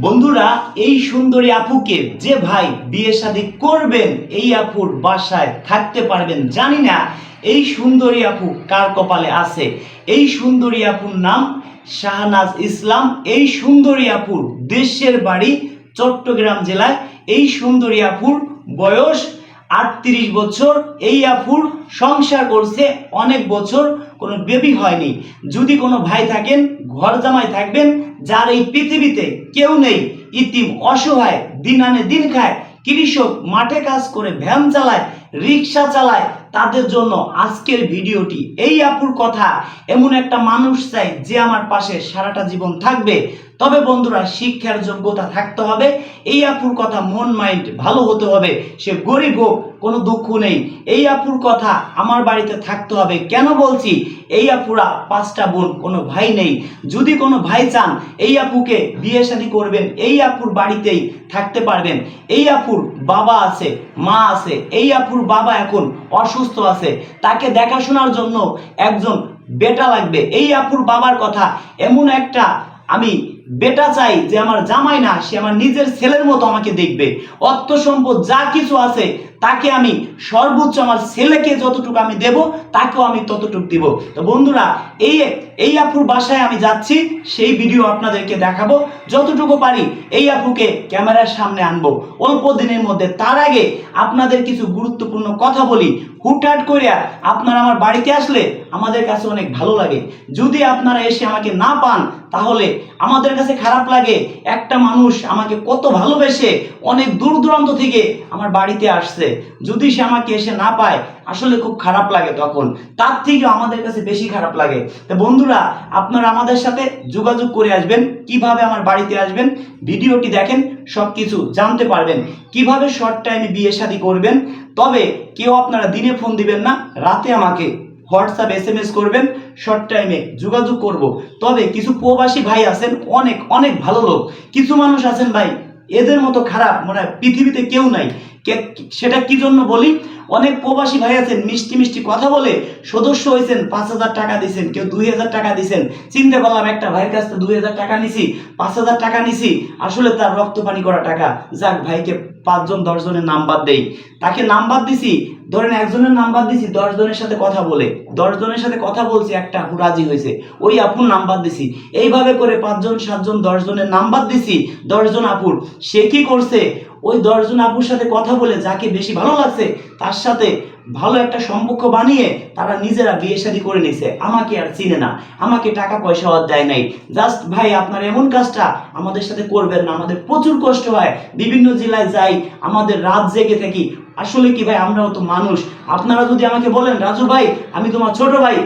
বন্ধুরা, এই সুন্দরী আপুকে যে ভাই বিয়ে শাদী করবেন, এই আপুর বাসায় থাকতে পারবেন, জানি না। এই সুন্দরী আপু কার কপালে আছে? এই সুন্দরী আপুর নাম শাহনাজ ইসলাম। এই সুন্দরী আপুর দেশের বাড়ি চট্টগ্রাম জেলায়। এই সুন্দরী আপুর বয়স আটত্রিশ বছর এই আফুর সংসার করছে অনেক বছর, কোনো বেবি হয়নি। যদি কোনো ভাই থাকেন, ঘর জামাই থাকবেন, যার এই পৃথিবীতে কেউ নেই, ইতিম অসহায়, দিন আনে দিন খায়, কৃষক মাঠে কাজ করে, ভ্যান চালায়, রিক্সা চালায় তাদের জন্য আজকের ভিডিওটি এই আপুর কথা। এমন একটা মানুষ চাই যে আমার পাশে সারাটা জীবন থাকবে। তবে বন্ধুরা, শিক্ষার যোগ্যতা থাকতে হবে। এই আপুর কথা মন, মাইন্ড ভালো হতে হবে। সে গরিব হোক, কোনো দুঃখ নেই। এই আপুর কথা আমার বাড়িতে থাকতে হবে। কেন বলছি? এই আপুরা পাঁচটা বোন, কোনো ভাই নেই। যদি কোনো ভাই চান, এই আপুকে বিয়ে শাদী করবেন। এই আপুর বাড়িতেই থাকতে পারবেন। এই আপুর বাবা আছে, মা আছে, এই আপুর বাবা এখন অসুস্থ আছে। তাকে দেখাশোনার জন্য একজন বেটা লাগবে। এই আপুর বাবার কথা এমন একটা আমি বেটা চাই যে আমার জামাই না, সে আমার নিজের ছেলের মতো আমাকে দেখবে। অর্থ সম্পদ যা কিছু আছে, তাকে আমি সর্বোচ্চ আমার ছেলেকে যতটুকু আমি দেব, তাকেও আমি ততটুকু দিব। তো বন্ধুরা, এই এই আপুর বাসায় আমি যাচ্ছি, সেই ভিডিও আপনাদেরকে দেখাবো। যতটুকু পারি এই আপুকে ক্যামেরার সামনে আনব। অল্প দিনের মধ্যে, তার আগে আপনাদের কিছু গুরুত্বপূর্ণ কথা বলি। হুটহাট করিয়া আপনারা আমার বাড়িতে আসলে আমাদের কাছে অনেক ভালো লাগে। যদি আপনারা এসে আমাকে না পান, তাহলে আমাদের কাছে খারাপ লাগে, একটা মানুষ আমাকে কত ভালোবেসে অনেক দূর দূরান্ত থেকে আমার বাড়িতে আসছে। যদি সে আমাকে এসে না পায়, আসলে খুব খারাপ লাগে তখন। তার থেকে আমাদের কাছে বেশি খারাপ লাগে। তো বন্ধুরা, আপনারা আমাদের সাথে যোগাযোগ করে আসবেন, কীভাবে আমার বাড়িতে আসবেন, ভিডিওটি দেখেন সব কিছু জানতে পারবেন। কীভাবে শর্ট টাইমে বিয়ে শাদী করবেন, তবে কেউ আপনারা দিনে ফোন দিবেন না, রাতে আমাকে হোয়াটসঅ্যাপ এস করবেন। শর্ট টাইমে যোগাযোগ করব। তবে কিছু প্রবাসী ভাই আছেন, অনেক অনেক ভালো লোক। কিছু মানুষ আছেন ভাই, এদের মতো খারাপ মানে পৃথিবীতে কেউ নাই। সেটা কি জন্য বলি? অনেক প্রবাসী ভাই আছেন, মিষ্টি মিষ্টি কথা বলে সদস্য হয়েছেন, পাঁচ হাজার টাকা দিছেন কেউ দুই হাজার টাকা দিছেন চিন্তা করলাম একটা ভাইয়ের কাছ থেকে দুই হাজার টাকা নিছি, পাঁচ হাজার টাকা নিছি। আসলে তার রক্ত পানি করা টাকা। যাক ভাইকে পাঁচজন, দশজনের নাম্বার দেই। তাকে নাম্বার দিছি, ধরেন একজনের নাম্বার দিছি দশ জনের সাথে কথা বলে। দশ জনের সাথে কথা বলছি, একটা আপু রাজি হয়েছে, ওই আপুর নাম্বার দিছি। এইভাবে করে পাঁচজন, সাতজন দশ জনের নাম্বার দিছি, দশজন আপুর। সে কি করছে? ওই দশজন আপুর সাথে কথা বলে যাকে বেশি ভালো লাগছে, তার সাথে ভালো একটা সম্পর্ক বানিয়ে তারা নিজেরা বিয়ে শাদি করে নিছে। আমাকে আর চিনে না। আমাকে টাকা পয়সা আর দেয় নাই। জাস্ট ভাই, আপনার এমন কাজটা আমাদের সাথে করবেন না। আমাদের প্রচুর কষ্ট হয়। বিভিন্ন জেলায় যাই, আমাদের রাত জেগে থাকি। আসলে কি ভাই, আমরাও তো মানুষ। আপনারা যদি আমাকে বলেন, রাজু ভাই, আমি তোমার ছোট ভাই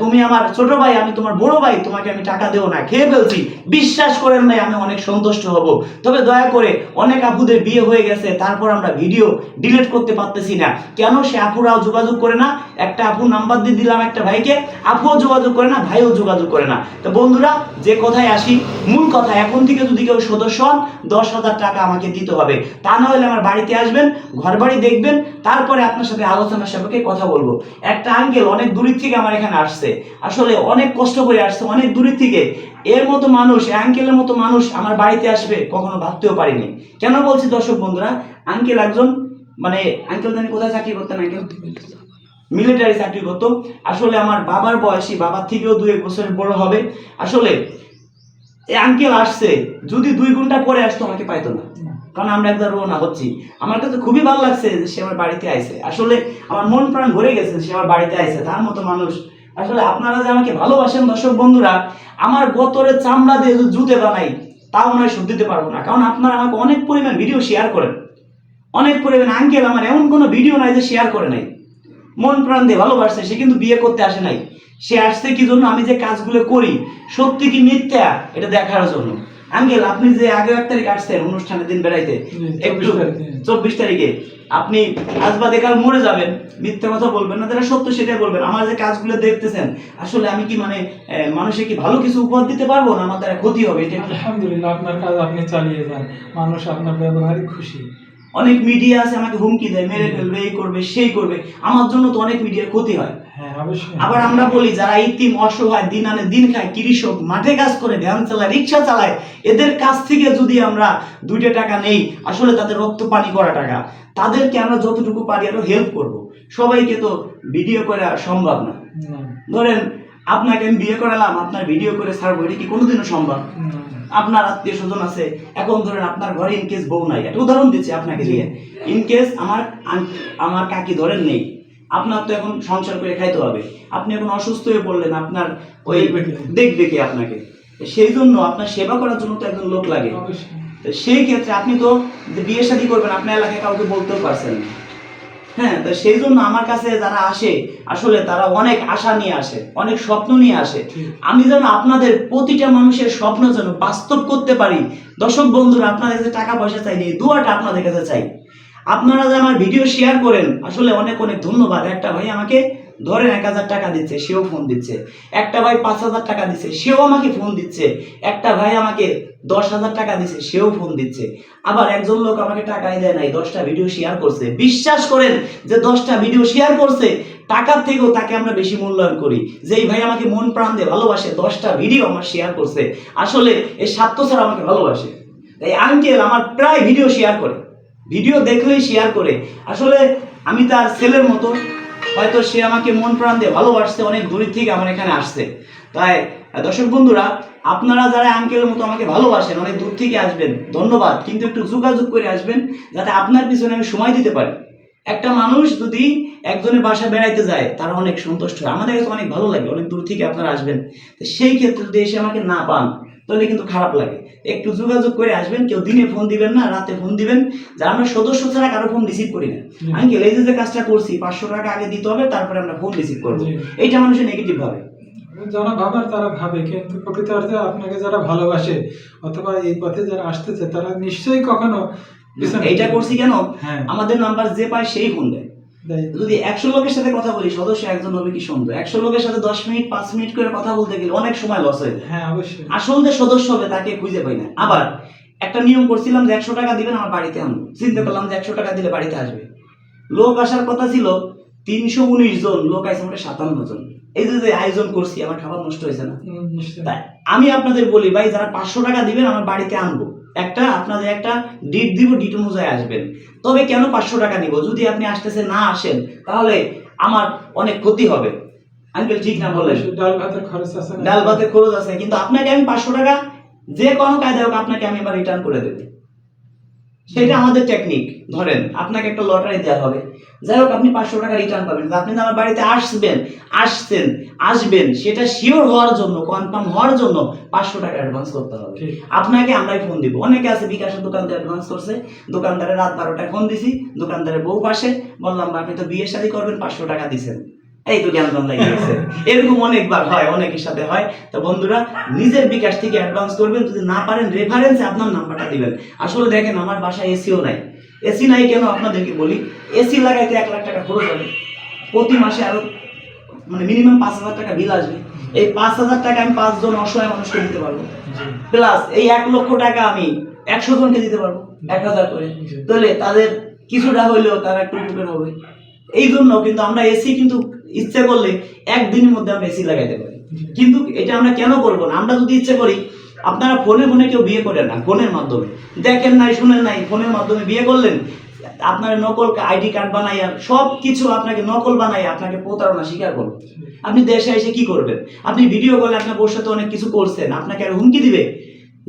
তুমি আমার ছোট ভাই, আমি তোমার বড় ভাই, তোমাকে আমি টাকা দেবো না, খেয়ে ফেলছি। বিশ্বাস করেন নাই আমি অনেক সন্তুষ্ট হব। তবে দয়া করে, অনেক আপুদের বিয়ে হয়ে গেছে, তারপর আমরা ভিডিও ডিলিট করতে পারতেছি না। কেন সে আপুরাও যোগাযোগ করে না? একটা আপুর নাম্বার দিয়ে দিলাম একটা ভাইকে, আপুও যোগাযোগ করে না, ভাইও যোগাযোগ করে না। তো বন্ধুরা, যে কথায় আসি, মূল কথা, এখন থেকে যদি কেউ সদস্য হন, দশ হাজার টাকা আমাকে দিতে হবে। তা না হলে আমার বাড়িতে আসবেন ঘর বাড়ি দেখবেন, তারপরে আপনার সাথে আলোচনা সাপেক্ষে কথা বলব। একটা আঙ্কেল অনেক দূরের থেকে আমার এখানে আসছে। আসলে অনেক কষ্ট করে আসছে, অনেক দূরের থেকে। এর মতো মানুষ অ্যাঙ্কেলের মতো মানুষ আমার বাড়িতে আসবে, কখনো ভাবতেও পারিনি। কেন বলছি দর্শক বন্ধুরা, আঙ্কেল একজন মানে আঙ্কেল জানি কোথায় চাকরি করতেন, আঙ্কেল মিলিটারি চাকরি করতো। আসলে আমার বাবার বয়সী, বাবার থেকেও দু এক বছরের বড় হবে। আসলে আঙ্কেল আসছে, যদি দুই ঘণ্টা পরে আসতো, আমাকে পাইতো না। কারণ আমরা একবার রওনা হচ্ছি। আমার কাছে খুবই ভালো লাগছে যে সে আমার বাড়িতে আইছে। আসলে আমার মন প্রাণ ভরে গেছে সে আমার বাড়িতে আইছে, তার মতো মানুষ। আসলে আপনারা যে আমাকে ভালোবাসেন, দর্শক বন্ধুরা, আমার গতরে চামড়া দিয়ে জুতে বানাই, তাও হয় শোধ দিতে পারব না। কারণ আপনারা আমাকে অনেক পরিমাণ ভিডিও শেয়ার করেন। অনেক পরিমাণ আঙ্কেল আমার এমন কোনো ভিডিও নাই যে শেয়ার করে নাই। মন প্রাণ দিয়ে ভালোবাসছে, সে কিন্তু বিয়ে করতে আসে নাই। সে আসছে কি জন্য? আমি যে কাজগুলো করি, সত্যি কি মিথ্যা? এটা দেখার জন্য। আঙ্কেল আপনি যে আগে এক তারিখ আসছেন অনুষ্ঠানের দিন বেড়াইতে একটু চব্বিশ তারিখে আপনি আজ বাদে দেখাল মরে যাবেন মিথ্যা কথা বলবেন না তারা সত্য সেটাই বলবেন। আমার যে কাজগুলো দেখতেছেন আসলে আমি কি মানে মানুষে কি ভালো কিছু উপহার দিতে পারব না আমার দ্বারা ক্ষতি হবে? এটা আলহামদুলিল্লাহ আপনার কাজ আপনি চালিয়ে যান। মানুষ আপনার ব্যবহারে খুশি। অনেক মিডিয়া আছে আমাকে হুমকি দেয় মেরে ফেলবে এই করবে সেই করবে। আমার জন্য তো অনেক মিডিয়ার ক্ষতি হয়। হ্যাঁ আবার আমরা বলি যারা ইতিম অসহায় দিন আনে দিন খায় কৃষক মাঠে কাজ করে ভ্যান চালায় রিক্সা চালায় এদের কাছ থেকে যদি আমরা দুইটা টাকা নেই আসলে তাদের রক্ত পানি করা টাকা তাদেরকে আমরা যতটুকু পারি আরও হেল্প করব। সবাইকে তো ভিডিও করা সম্ভব না। না, ধরেন আপনাকে আমি বিয়ে করালাম আপনার ভিডিও করে ছাড়বো এটা কি কোনোদিনও সম্ভব? আপনার আত্মীয় স্বজন আছে এখন ধরেন আপনার ঘরে ইনকেস বউ নাই। একটা উদাহরণ দিচ্ছি আপনাকে দিয়ে। ইনকেস আমার আমার কাকি ধরেন নেই আপনার তো এখন সংসার করে খাইতে হবে। আপনি এখন অসুস্থ হয়ে পড়লেন আপনার ওই দেখবে কে? আপনাকে? সেই জন্য আপনার সেবা করার জন্য তো একজন লোক লাগে। সেই ক্ষেত্রে আপনি তো বিয়ে শাদী করবেন আপনার এলাকায় কাউকে বলতেও পারছেন না। হ্যাঁ তো সেই জন্য আমার কাছে যারা আসে আসলে তারা অনেক আশা নিয়ে আসে অনেক স্বপ্ন নিয়ে আসে। আমি যেন আপনাদের প্রতিটা মানুষের স্বপ্ন যেন বাস্তব করতে পারি। দর্শক বন্ধুরা আপনাদের কাছে টাকা পয়সা চাই এই দুয়াটা আপনাদের কাছে চাই। আপনারা যে আমার ভিডিও শেয়ার করেন আসলে অনেক অনেক ধন্যবাদ। একটা ভাই আমাকে ধরেন এক হাজার টাকা দিচ্ছে সেও ফোন দিচ্ছে। একটা ভাই পাঁচ হাজার টাকা দিচ্ছে সেও আমাকে ফোন দিচ্ছে। একটা ভাই আমাকে দশ হাজার টাকা দিচ্ছে সেও ফোন দিচ্ছে। আবার একজন লোক আমাকে টাকাই দেয় নাই, দশটা ভিডিও শেয়ার করছে। বিশ্বাস করেন যে দশটা ভিডিও শেয়ার করছে, টাকার থেকেও তাকে আমরা বেশি মূল্যায়ন করি। যে এই ভাই আমাকে মন প্রাণ দিয়ে ভালোবাসে, দশটা ভিডিও আমার শেয়ার করছে। আসলে এই স্বার্থ ছাড়া আমাকে ভালোবাসে। এই আঙ্কেল আমার প্রায় ভিডিও শেয়ার করে। ভিডিও দেখলেই শেয়ার করে। আসলে আমি তার ছেলের মতো। হয়তো সে আমাকে মন প্রাণ দিয়ে ভালোবাসছে, অনেক দূরের থেকে আমার এখানে আসছে। তাই দর্শক বন্ধুরা আপনারা যারা আঙ্কেলের মতো আমাকে ভালোবাসেন অনেক দূর থেকে আসবেন ধন্যবাদ। কিন্তু একটু যোগাযোগ করে আসবেন যাতে আপনার পিছনে আমি সময় দিতে পারি। একটা মানুষ যদি একজনের বাসা বেড়াইতে যায় তারা অনেক সন্তুষ্ট হয়। আমাদের কাছে অনেক ভালো লাগে অনেক দূর থেকে আপনারা আসবেন। তো সেই ক্ষেত্রে যদি এসে আমাকে না পান তাহলে কিন্তু খারাপ লাগে। একটু যোগাযোগ করে আসবেন কেউ দিনে ফোন দিবেন না রাতে ফোন দিবেন। যে আমরা সদস্য ছাড়া কারও ফোন রিসিভ করি না। আঙ্কেল এই যে কাজটা করছি পাঁচশো টাকা আগে দিতে হবে তারপরে আমরা ফোন রিসিভ করব। এইটা মানুষের নেগেটিভ ভাবে। যারা ভাবার তারা ভাবে কিন্তু প্রকৃত অর্থে আপনাকে যারা ভালোবাসে অথবা এই পথে যারা আসতেছে তারা নিশ্চয়ই কখনো এইটা করছি কেন? হ্যাঁ। আমাদের নাম্বার যে পায় সেই ফোন দেয়। যদি একশো লোকের সাথে কথা বলি সদস্য একজন হবে কি সুন্দর একশো লোকের সাথে দশ মিনিট পাঁচ মিনিট করে কথা বলতে গেলে অনেক সময় লস হয়ে যায়। হ্যাঁ অবশ্যই। আসল যে সদস্য হবে তাকে খুঁজে পাই না। আবার একটা নিয়ম করছিলাম যে একশো টাকা দিবেন আমার বাড়িতে আনব। চিন্তা করলাম যে একশো টাকা দিলে বাড়িতে আসবে। লোক আসার কথা ছিল তিনশো উনিশ জন লোক আইসে মোটে সাতান্ন জন। এই যে আয়োজন করছি আমার খাবার নষ্ট হয়েছে না? তাই আমি আপনাদের বলি ভাই যারা পাঁচশো টাকা দিবেন আমার বাড়িতে আনব। একটা আপনাদের একটা ডিট দিব ডিট অনুযায়ী আসবেন। তবে কেন পাঁচশো টাকা নিব? যদি আপনি আসতেছে না আসেন তাহলে আমার অনেক ক্ষতি হবে। আঙ্কেল ঠিক না বললেন? ডাল ভাতের খরচ আছে ডাল ভাতের খরচ আছে কিন্তু আপনাকে আমি পাঁচশো টাকা যে কোনো কায়দায় হোক আপনাকে আমি এবার রিটার্ন করে দেবো। সেটা আমাদের টেকনিক ধরেন আপনাকে একটা লটারি দেওয়া হবে। যাই হোক আপনি পাঁচশো টাকা রিটার্ন পাবেন। আপনি যে আমার বাড়িতে আসবেন আসছেন আসবেন সেটা শিওর হওয়ার জন্য কনফার্ম হওয়ার জন্য পাঁচশো টাকা অ্যাডভান্স করতে হবে। আপনাকে আমরাই ফোন দিব। অনেকে আছে বিকাশের দোকানদার অ্যাডভান্স করছে। দোকানদারে রাত বারোটায় ফোন দিছি। দোকানদারের বউ পাশে। বললাম আপনি তো বিয়ে শাদী করবেন পাঁচশো টাকা দিছেন। এই তো জ্ঞান লাগে গেছে এরকম অনেকবার হয় অনেকের সাথে হয়। তো বন্ধুরা নিজের বিকাশ থেকে অ্যাডভান্স করবেন যদি না পারেন রেফারেন্সে আপনার নাম্বারটা দিবেন। আসলে দেখেন আমার বাসায় এসিও নাই। এসি নাই কেন আপনাদেরকে বলি? এসি লাগাইতে এক লাখ টাকা খরচ হবে। প্রতি মাসে আরও মানে মিনিমাম পাঁচ হাজার টাকা বিল আসবে। এই পাঁচ হাজার টাকা আমি পাঁচজন অসহায় মানুষকে দিতে পারব। প্লাস এই এক লক্ষ টাকা আমি একশো জনকে দিতে পারব এক হাজার করে। তাহলে তাদের কিছুটা হইলেও তারা একটু উপকার হবে। এই জন্য কিন্তু আমরা এসি কিন্তু ইচ্ছে করলে একদিনের মধ্যে আমরা এসি লাগাইতে পারি। কিন্তু এটা আমরা কেন করব না? আমরা যদি ইচ্ছে করি, আপনারা ফোনে ফোনে কেউ বিয়ে করেন না, ফোনের মাধ্যমে। দেখেন নাই, শুনেন নাই, ফোনের মাধ্যমে বিয়ে করলেন, আপনার নকল আইডি কার্ড বানাইয়া সব কিছু আপনাকে নকল বানাইয়া আপনাকে প্রতারণা স্বীকার করবে। আপনি দেশে এসে কি করবেন? আপনি ভিডিও কলে আপনার বউর সাথে অনেক কিছু করছেন, আপনাকে আর হুমকি দিবে?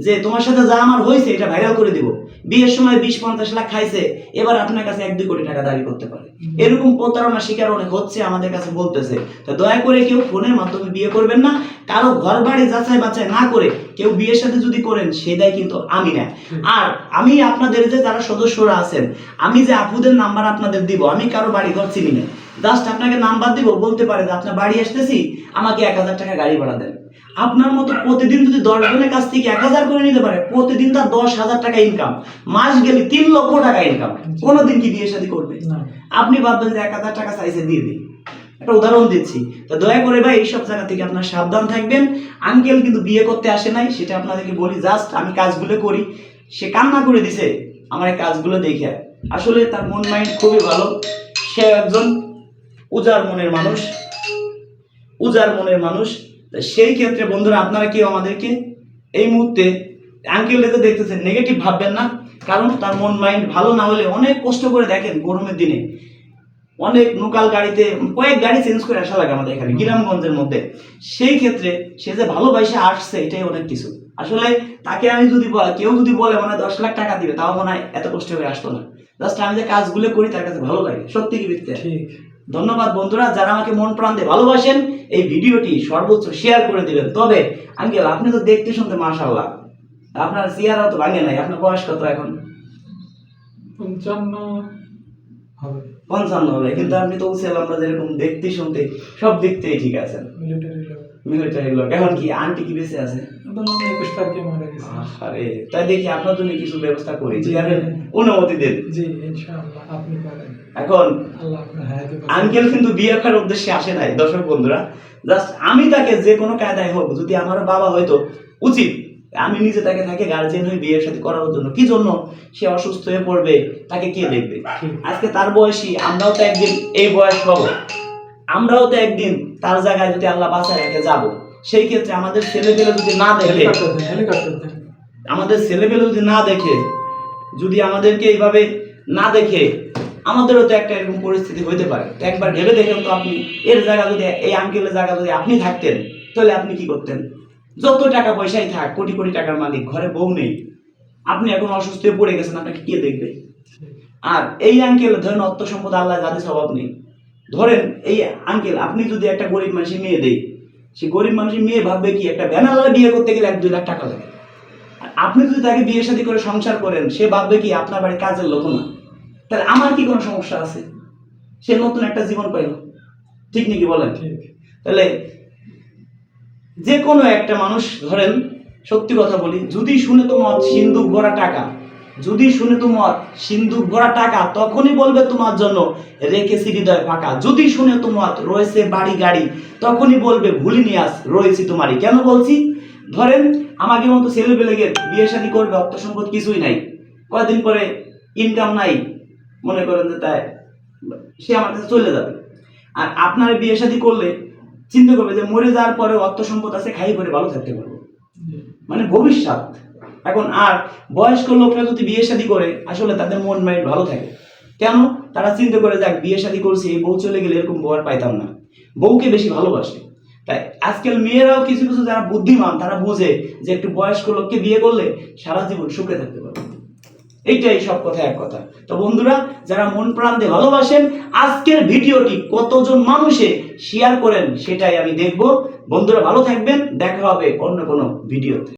যে তোমার সাথে যা আমার হয়েছে এটা ভাইরাল করে দিব। বিয়ের সময় বিশ পঞ্চাশ লাখ খাইছে এবার আপনার কাছে এক দুই কোটি টাকা দাবি করতে পারে। এরকম প্রতারণা শিকার অনেক হচ্ছে আমাদের কাছে বলতেছে। তো দয়া করে কেউ ফোনের মাধ্যমে বিয়ে করবেন না কারও ঘর বাড়ি যাচাই বাছাই না করে কেউ বিয়ের সাথে যদি করেন সে সেটাই কিন্তু আমি না আর আমি আপনাদের যে যারা সদস্যরা আছেন আমি যে আপুদের নাম্বার আপনাদের দিব আমি কারও বাড়ি ঘর চিনি না। জাস্ট আপনাকে নাম্বার দিব বলতে পারে যে আপনার বাড়ি আসতেছি আমাকে এক হাজার টাকা গাড়ি ভাড়া দেন। আপনার মতো প্রতিদিন যদি দশ জনের কাছ থেকে এক হাজার করে নিতে পারে প্রতিদিন তার দশ হাজার টাকা ইনকাম মাস গেলে তিন লক্ষ টাকা ইনকাম কোনোদিন কি বিয়ে শাদী করবে? আপনি ভাববেন যে এক হাজার টাকা চাইছে দিয়ে দিই। একটা উদাহরণ দিচ্ছি। তো দয়া করে ভাই এইসব জায়গা থেকে আপনার সাবধান থাকবেন। আঙ্কেল কিন্তু বিয়ে করতে আসে নাই সেটা আপনাদেরকে বলি। জাস্ট আমি কাজগুলো করি। সে কান্না করে দিছে আমার এই কাজগুলো দেখে আসলে তার মন মাইন্ড খুবই ভালো। সে একজন উজার মনের মানুষ উজার মনের মানুষ। সেই ক্ষেত্রে বন্ধুরা, আপনারা কেউ আমাদেরকে এই মুহূর্তে আঙ্কেল যে দেখতেছেন নেগেটিভ ভাববেন না। কারণ তার মন মাইন্ড ভালো না হলে অনেক কষ্ট করে দেখেন গরমের দিনে। অনেক লোকাল গাড়িতে, কয়েক গাড়ি চেঞ্জ করে আসা লাগে আমাদের এখানে, গ্রামগঞ্জের মধ্যে। সেই ক্ষেত্রে সে যে ভালোবাসে আসছে, এটাই অনেক কিছু। আসলে তাকে আমি যদি বল- কেউ যদি বলে মানে দশ লাখ টাকা দিবে, তাও মনে হয় এত কষ্ট করে আসতো না। জাস্ট আমি যে কাজগুলো করি, তার কাছে ভালো লাগে, সত্যি কি বিত্তে ঠিক। ধন্যবাদ বন্ধুরা যারা আমাকে মন প্রাণ দিয়ে ভালোবাসেন এই ভিডিওটি সর্বোচ্চ শেয়ার করে দিবেন। তবে আঙ্কেল আপনি তো দেখতে শুনতে মাশাল্লাহ আপনার চেয়ারও তো ভাঙে নাই আপনার বয়স কত এখন? পঞ্চান্ন হবে। পঞ্চান্ন হবে কিন্তু আপনি তো উচ্ছেল আমরা যেরকম দেখতে শুনতে সব দিক থেকে ঠিক আছেন। মিলিটারি লোক মিলিটারি লোক এখন কি আন্টি কি বেঁচে আছে? বললাম একুশ তারিখে মারা গেছে। আরে তাই দেখি আপনার জন্য কিছু ব্যবস্থা করি জি। অনুমতি দেন। জি ইনশাআল্লাহ আপনি করেন এখন আল্লাহ আপনার হায়াতে বাঁচান। আঙ্কেল কিন্তু বিয়ে করার উদ্দেশ্যে আসে নাই দর্শক বন্ধুরা। জাস্ট আমি তাকে যে কোনো কায়দায় হোক যদি আমার বাবা হয়তো উচিত আমি নিজে তাকে তাকে গার্জিয়ান হয়ে বিয়ের সাথে করার জন্য কি জন্য? সে অসুস্থ হয়ে পড়বে তাকে কে দেখবে? আজকে তার বয়সী আমরাও তো একদিন এই বয়স হব আমরাও তো একদিন তার জায়গায় যদি আল্লাহ বাঁচায় রেখে যাব। সেই ক্ষেত্রে আমাদের ছেলেপেলে যদি না দেখে আমাদের ছেলেপেলে যদি না দেখে যদি আমাদেরকে এইভাবে না দেখে আমাদেরও তো একটা এরকম পরিস্থিতি হইতে পারে। একবার ভেবে দেখেন তো আপনি এর জায়গা যদি এই আঙ্কেলের জায়গা যদি আপনি থাকতেন তাহলে আপনি কি করতেন? যত টাকা পয়সাই থাক কোটি কোটি টাকার মালিক ঘরে বউ নেই আপনি এখন অসুস্থ হয়ে পড়ে গেছেন আপনাকে কে দেখবে? আর এই আঙ্কেল ধরেন অর্থ সম্পদ আল্লাহ যাদের স্বভাব নেই। ধরেন এই আঙ্কেল আপনি যদি একটা গরিব মানুষের মেয়ে দেই সে গরিব মানুষের মেয়ে ভাববে কি একটা ব্যানার বিয়ে করতে গেলে এক দুই লাখ টাকা লাগে। আর আপনি যদি তাকে বিয়ে শাদী করে সংসার করেন সে ভাববে কি আপনার বাড়ির কাজের লোক না। তাহলে আমার কি কোনো সমস্যা আছে? সে নতুন একটা জীবন পাইল। ঠিক নাকি বলেন? তাহলে যে কোনো একটা মানুষ ধরেন সত্যি কথা বলি যদি শুনে তো মত সিন্ধুক ভরা টাকা যদি শুনে তো মত সিন্ধুক ভরা টাকা, তখনই বলবে তোমার জন্য রেখেছি হৃদয় ফাঁকা। যদি শুনে তো মত রয়েছে বাড়ি গাড়ি, তখনই বলবে ভুলিনি আস, রয়েছি তোমারই। কেন বলছি? ধরেন, আমাকে মতো ছেলে পেলেগের বিয়ে শাদী করবে, অর্থ সম্পদ কিছুই নাই। কয়েকদিন পরে ইনকাম নাই। মনে করেন যে তাই, সে আমার কাছে চলে যাবে। আর আপনার বিয়ে শাদী করলে চিন্তা করবে যে, মরে যাওয়ার পরে অর্থ সম্পদ আছে খাই করে ভালো থাকতে পারব। মানে ভবিষ্যৎ। এখন আর বয়স্ক লোকরা যদি বিয়ে শাদী করে, আসলে তাদের মন মাইন্ড ভালো থাকে। কেন? তারা চিন্তা করে, যাক, বিয়ে শাদী করছি, এই বউ চলে গেলে এরকম বউ আর পাইতাম না। বউকে বেশি ভালোবাসে। তাই আজকাল মেয়েরাও কিছু কিছু যারা বুদ্ধিমান, তারা বোঝে যে একটু বয়স্ক লোককে বিয়ে করলে সারা জীবন সুখে থাকতে পারবে। এইটাই সব কথা, এক কথা। তো বন্ধুরা, যারা মন প্রাণ দিয়ে ভালোবাসেন, আজকের ভিডিওটি কতজন মানুষে শেয়ার করেন, সেটাই আমি দেখব। বন্ধুরা, ভালো থাকবেন। দেখা হবে অন্য কোনো ভিডিওতে।